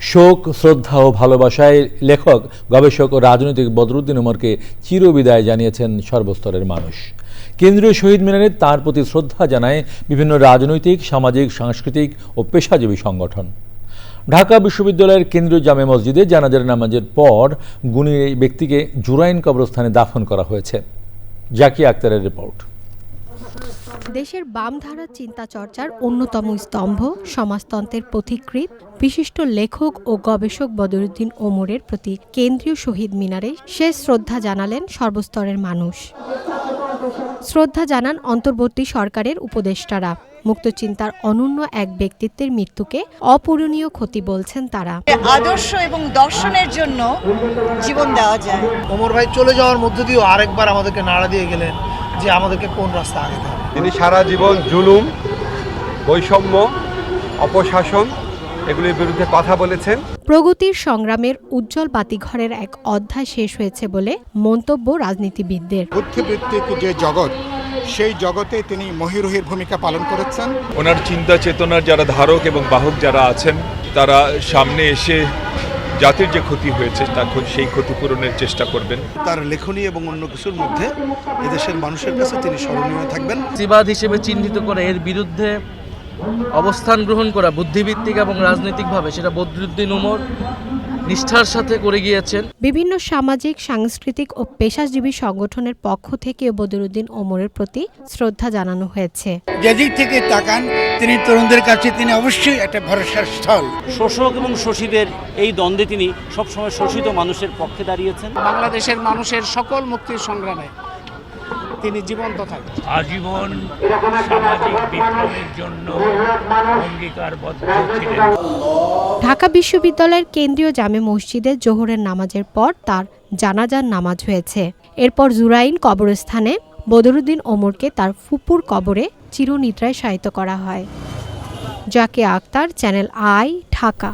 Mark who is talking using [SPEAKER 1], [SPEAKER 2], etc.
[SPEAKER 1] শোক, শ্রদ্ধা ও ভালোবাসায় লেখক, গবেষক ও রাজনৈতিক বদরুদ্দিন ওমরকে চিরবিদায় জানিয়েছেন সর্বস্তরের মানুষ। কেন্দ্রীয় শহীদ মিনারে তার প্রতি শ্রদ্ধা জানায় বিভিন্ন রাজনৈতিক, সামাজিক, সাংস্কৃতিক ও পেশাজীবী সংগঠন। ঢাকা বিশ্ববিদ্যালয়ের কেন্দ্রীয় জামে মসজিদে জানাজার নামাজের পর গুণী এই ব্যক্তিকে জুরাইন কবরস্থানে দাফন করা হয়েছে। জাকি আক্তারের রিপোর্ট।
[SPEAKER 2] দেশের বামধারা চিন্তা চর্চার অন্যতম স্তম্ভ সমাজতন্ত্রের পথিকৃৎ বিশিষ্ট লেখক ও গবেষক বদরুদ্দিন ওমরের প্রতি কেন্দ্রীয় শহীদ মিনারে শেষ শ্রদ্ধা জানালেন সর্বস্তরের মানুষ। শ্রদ্ধা জানান অন্তর্বর্তী সরকারের উপদেষ্টারা। মুক্তচিন্তার অনন্য এক ব্যক্তিত্বের মৃত্যুকে অপূরণীয় ক্ষতি বলছেন তারা।
[SPEAKER 3] আদর্শ এবং দর্শনের জন্য জীবন দেওয়া যায়।
[SPEAKER 4] ওমর ভাই চলে যাওয়ার মধ্য দিয়েও আরেকবার আমাদেরকে নাড়া দিয়ে গেলেন যে আমাদেরকে কোন রাস্তা আগে
[SPEAKER 5] তিনি সারা জীবন জুলুম বৈষম্য অপশাসন এগুলির বিরুদ্ধে কথা বলেছেন।
[SPEAKER 2] প্রগতির সংগ্রামের উজ্জ্বল বাতিঘরের এক অধ্যায় শেষ হয়েছে বলে মন্তব্য রাজনীতিবিদদের।
[SPEAKER 6] বুদ্ধিবৃত্তিক যে জগৎ সেই জগতে তিনি মহিরুহির ভূমিকা পালন করেছেন।
[SPEAKER 7] ওনার চিন্তা চেতনার যারা ধারক এবং বাহক যারা আছেন তারা সামনে এসে জাতির যে ক্ষতি হয়েছে তা সেই ক্ষতিপূরণের চেষ্টা করবেন।
[SPEAKER 8] তার লেখনী এবং অন্য কিছুর মধ্যে এদেশের মানুষের কাছে তিনি স্মরণীয় থাকবেন।
[SPEAKER 9] জিবাদ হিসেবে চিহ্নিত করে এর বিরুদ্ধে অবস্থান গ্রহণ করা বুদ্ধিভিত্তিক এবং রাজনৈতিকভাবে সেটা বদরুদ্দিন উমর নিষ্ঠার সাথে করে গিয়েছেন।
[SPEAKER 2] বিভিন্ন সামাজিক সাংস্কৃতিক ও পেশাজীবী সংগঠনের পক্ষ থেকে বদরুদ্দিন ওমরের প্রতি শ্রদ্ধা জানানো হয়েছে।
[SPEAKER 10] যেদিক থেকে তাকান তিনি তরুণদের কাছে তিনি অবশ্যই একটা ভরসার স্থল।
[SPEAKER 11] শোষক এবং শোষীদের এই দ্বন্দ্বে তিনি সবসময় শোষিত মানুষের পক্ষে দাঁড়িয়েছেন।
[SPEAKER 10] বাংলাদেশের মানুষের সকল মুক্তির সংগ্রামে তিনি জীবন্ত থাকেন।
[SPEAKER 12] আজীবন সামাজিক বিপ্লবের জন্য অঙ্গীকারবদ্ধ ছিলেন।
[SPEAKER 2] ঢাকা বিশ্ববিদ্যালয়ের কেন্দ্রীয় জামে মসজিদে জোহরের নামাজের পর তার জানাজার নামাজ হয়েছে। এরপর জুরাইন কবরস্থানে বদরুদ্দিন ওমরকে তার ফুপুর কবরে চিরনিদ্রায় শায়িত করা হয়। জাকে আক্তার, চ্যানেল আই, ঢাকা।